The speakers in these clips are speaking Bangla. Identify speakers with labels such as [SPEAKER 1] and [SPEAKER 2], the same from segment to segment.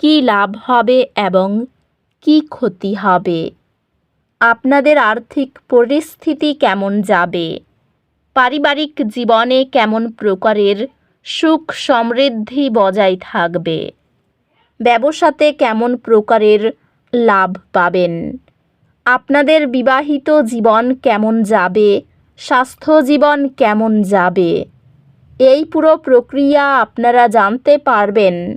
[SPEAKER 1] কী লাভ হবে এবং কী ক্ষতি হবে? আপনাদের আর্থিক পরিস্থিতি কেমন যাবে? পারিবারিক জীবনে কেমন প্রকারের সুখ সমৃদ্ধি বজায় থাকবে? ব্যবসাতে কেমন প্রকারের লাভ পাবেন? আপনাদের বিবাহিত জীবন কেমন যাবে? স্বাস্থ্য জীবন কেমন যাবে? এই পুরো প্রক্রিয়া আপনারা জানতে পারবেন।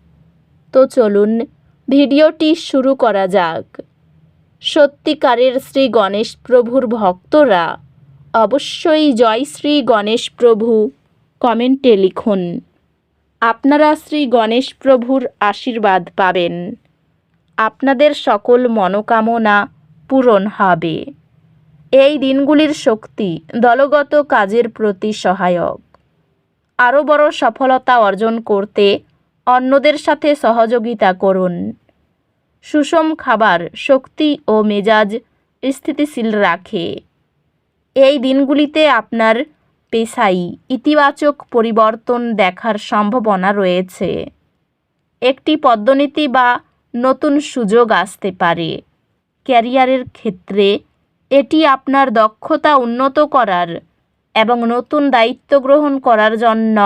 [SPEAKER 1] তো চলুন ভিডিওটি শুরু করা যাক। সত্যিকারের শ্রী গণেশ প্রভুর ভক্তরা অবশ্যই জয় শ্রী গণেশ প্রভু কমেন্টে লিখুন। আপনারা শ্রী গণেশ প্রভুর আশীর্বাদ পাবেন। আপনাদের সকল মনোকামনা পূরণ হবে। এই দিনগুলির শক্তি দলগত কাজের প্রতি সহায়ক। আরও বড় সফলতা অর্জন করতে অন্যদের সাথে সহযোগিতা করুন। সুষম খাবার, শক্তি ও মেজাজ স্থিতিশীল রাখে। এই দিনগুলিতে আপনার পেশায় ইতিবাচক পরিবর্তন দেখার সম্ভাবনা রয়েছে। একটি পদ্মনীতি বা নতুন সুযোগ আসতে পারে। ক্যারিয়ারের ক্ষেত্রে এটি আপনার দক্ষতা উন্নত করার এবং নতুন দায়িত্ব গ্রহণ করার জন্য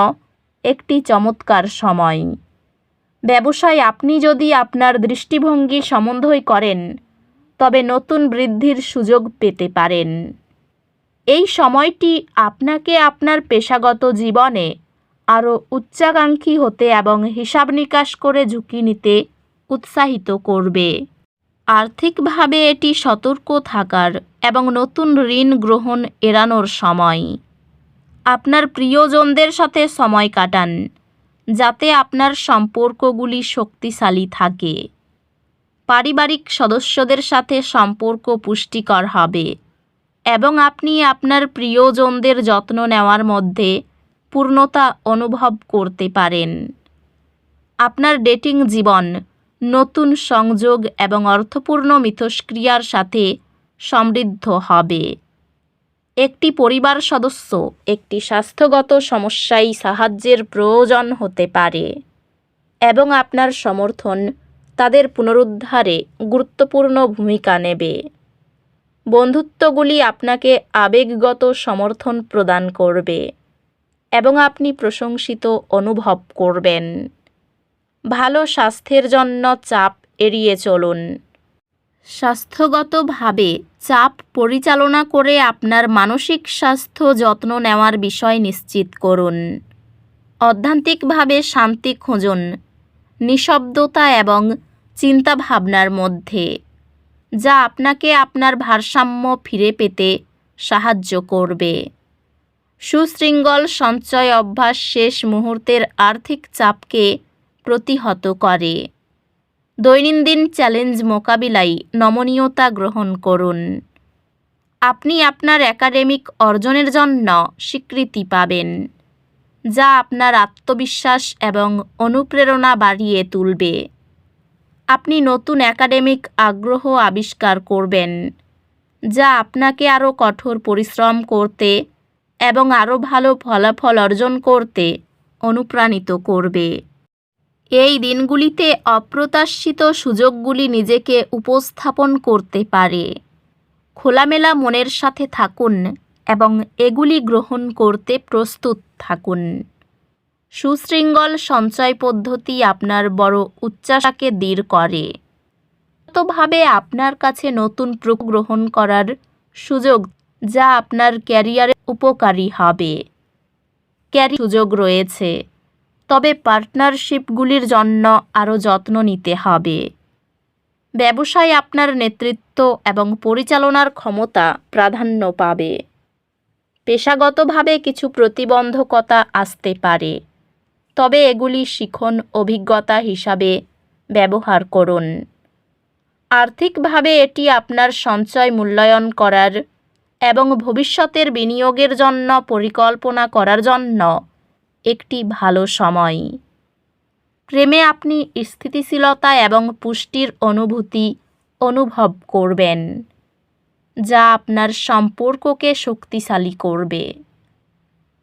[SPEAKER 1] একটি চমৎকার সময়। ব্যবসায় আপনি যদি আপনার দৃষ্টিভঙ্গি সম্বন্ধই করেন, তবে নতুন বৃদ্ধির সুযোগ পেতে পারেন। এই সময়টি আপনাকে আপনার পেশাগত জীবনে আরও উচ্চাকাঙ্ক্ষী হতে এবং হিসাব নিকাশ করে ঝুঁকি নিতে উৎসাহিত করবে। আর্থিকভাবে এটি সতর্ক থাকার এবং নতুন ঋণ গ্রহণ এড়ানোর সময়। আপনার প্রিয়জনদের সাথে সময় কাটান। যাতে আপনার সম্পর্কগুলি শক্তিশালী থাকে। পারিবারিক সদস্যদের সাথে সম্পর্ক পুষ্টিকর হবে এবং আপনি আপনার প্রিয়জনদের যত্ন নেওয়ার মধ্যে পূর্ণতা অনুভব করতে পারেন। আপনার ডেটিং জীবন, নতুন সংযোগ এবং অর্থপূর্ণ মিথস্ক্রিয়ার সাথে সমৃদ্ধ হবে। একটি পরিবার সদস্য, একটি স্বাস্থ্যগত সমস্যায় সাহায্যের প্রয়োজন হতে পারে এবং আপনার সমর্থন তাদের পুনরুদ্ধারে গুরুত্বপূর্ণ ভূমিকা নেবে। বন্ধুত্বগুলি আপনাকে আবেগগত সমর্থন প্রদান করবে এবং আপনি প্রশংসিত অনুভব করবেন। ভালো স্বাস্থ্যের জন্য চাপ এড়িয়ে চলুন। স্বাস্থ্যগতভাবে চাপ পরিচালনা করে আপনার মানসিক স্বাস্থ্য যত্ন নেওয়ার বিষয় নিশ্চিত করুন। অধ্যান্তিকভাবে শান্তি খুঁজুন, নিঃশব্দতা এবং চিন্তাভাবনার মধ্যে, যা আপনাকে আপনার ভারসাম্য ফিরে পেতে সাহায্য করবে। সুশৃঙ্গল সঞ্চয় অভ্যাস শেষ মুহূর্তের আর্থিক চাপকে প্রতিহত করে। দৈনন্দিন চ্যালেঞ্জ মোকাবিলায় নমনীয়তা গ্রহণ করুন। আপনি আপনার একাডেমিক অর্জনের জন্য স্বীকৃতি পাবেন, যা আপনার আত্মবিশ্বাস এবং অনুপ্রেরণা বাড়িয়ে তুলবে। আপনি নতুন একাডেমিক আগ্রহ আবিষ্কার করবেন, যা আপনাকে আরও কঠোর পরিশ্রম করতে এবং আরও ভালো ফলাফল অর্জন করতে অনুপ্রাণিত করবে। এই দিনগুলিতে অপ্রত্যাশিত সুযোগগুলি নিজেকে উপস্থাপন করতে পারে। খোলামেলা মনের সাথে থাকুন এবং এগুলি গ্রহণ করতে প্রস্তুত থাকুন। সুশৃঙ্গল সঞ্চয় পদ্ধতি আপনার বড় উচ্চাশাকে দৃঢ় করে। ভাবে আপনার কাছে নতুন গ্রহণ করার সুযোগ যা আপনার ক্যারিয়ারে উপকারী হবে। ক্যারি সুযোগ রয়েছে। তবে পার্টনারশিপগুলির জন্য আরও যত্ন নিতে হবে। ব্যবসায় আপনার নেতৃত্ব এবং পরিচালনার ক্ষমতা প্রাধান্য পাবে। পেশাগতভাবে কিছু প্রতিবন্ধকতা আসতে পারে। তবে এগুলি শিখন অভিজ্ঞতা হিসাবে ব্যবহার করুন। আর্থিকভাবে এটি আপনার সঞ্চয় মূল্যায়ন করার এবং ভবিষ্যতের বিনিয়োগের জন্য পরিকল্পনা করার জন্য একটি ভালো সময়। প্রেমে আপনি স্থিতিশীলতা এবং পুষ্টির অনুভূতি অনুভব করবেন, যা আপনার সম্পর্ককে শক্তিশালী করবে।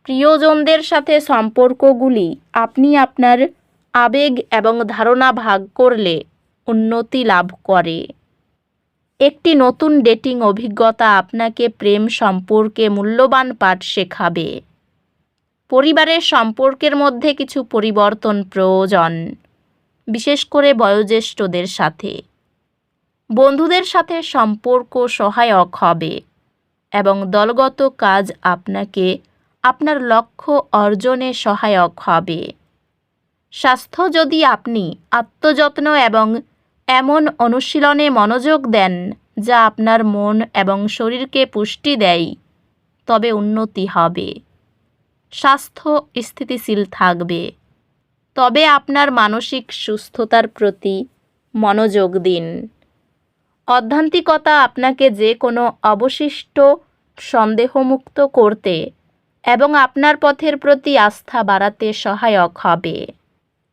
[SPEAKER 1] প্রিয়জনদের সাথে সম্পর্কগুলি আপনি আপনার আবেগ এবং ধারণা ভাগ করলে উন্নতি লাভ করে। একটি নতুন ডেটিং অভিজ্ঞতা আপনাকে প্রেম সম্পর্কে মূল্যবান পাঠ শেখাবে। পরিবারের সম্পর্কের মধ্যে কিছু পরিবর্তন প্রয়োজন, বিশেষ করে বয়োজ্যেষ্ঠদের সাথে। বন্ধুদের সাথে সম্পর্ক সহায়ক হবে এবং দলগত কাজ আপনাকে আপনার লক্ষ্য অর্জনে সহায়ক হবে। স্বাস্থ্য যদি আপনি আত্মযত্ন এবং এমন অনুশীলনে মনোযোগ দেন যা আপনার মন এবং শরীরকে পুষ্টি দেয়, তবে উন্নতি হবে। স্বাস্থ্য স্থিতিশীল থাকবে। তবে আপনার মানসিক সুস্থতার প্রতি মনোযোগ দিন। অধ্যান্তিকতা আপনাকে যে কোনো অবশিষ্ট সন্দেহমুক্ত করতে এবং আপনার পথের প্রতি আস্থা বাড়াতে সহায়ক হবে।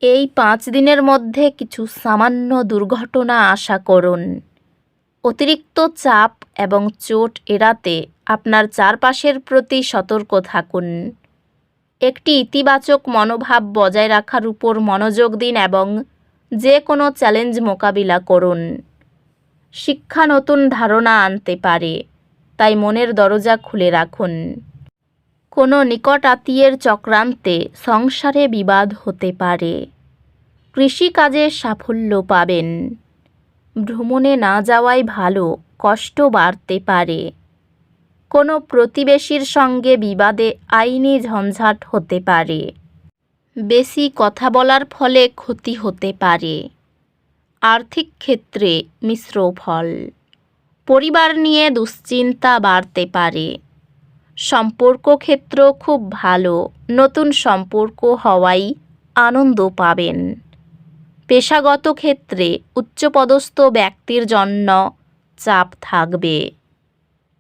[SPEAKER 1] এই পাঁচ দিনের মধ্যে কিছু সামান্য দুর্ঘটনা আশা করুন। অতিরিক্ত চাপ এবং চোট এড়াতে আপনার চারপাশের প্রতি সতর্ক থাকুন। একটি ইতিবাচক মনোভাব বজায় রাখার উপর মনোযোগ দিন এবং যে কোনো চ্যালেঞ্জ মোকাবিলা করুন। শিক্ষা নতুন ধারণা আনতে পারে, তাই মনের দরজা খুলে রাখুন। কোনো নিকট আত্মীয়ের চক্রান্তে সংসারে বিবাদ হতে পারে। কৃষিকাজে সাফল্য পাবেন। ভ্রমণে না যাওয়াই ভালো, কষ্ট বাড়তে পারে। কোনো প্রতিবেশীর সঙ্গে বিবাদে আইনি ঝঞ্ঝাট হতে পারে। বেশি কথা বলার ফলে ক্ষতি হতে পারে। আর্থিক ক্ষেত্রে মিশ্র ফল। পরিবার নিয়ে দুশ্চিন্তা বাড়তে পারে। সম্পর্ক ক্ষেত্র খুব ভালো, নতুন সম্পর্ক হওয়াই আনন্দ পাবেন। পেশাগত ক্ষেত্রে উচ্চপদস্থ ব্যক্তির জন্য চাপ থাকবে।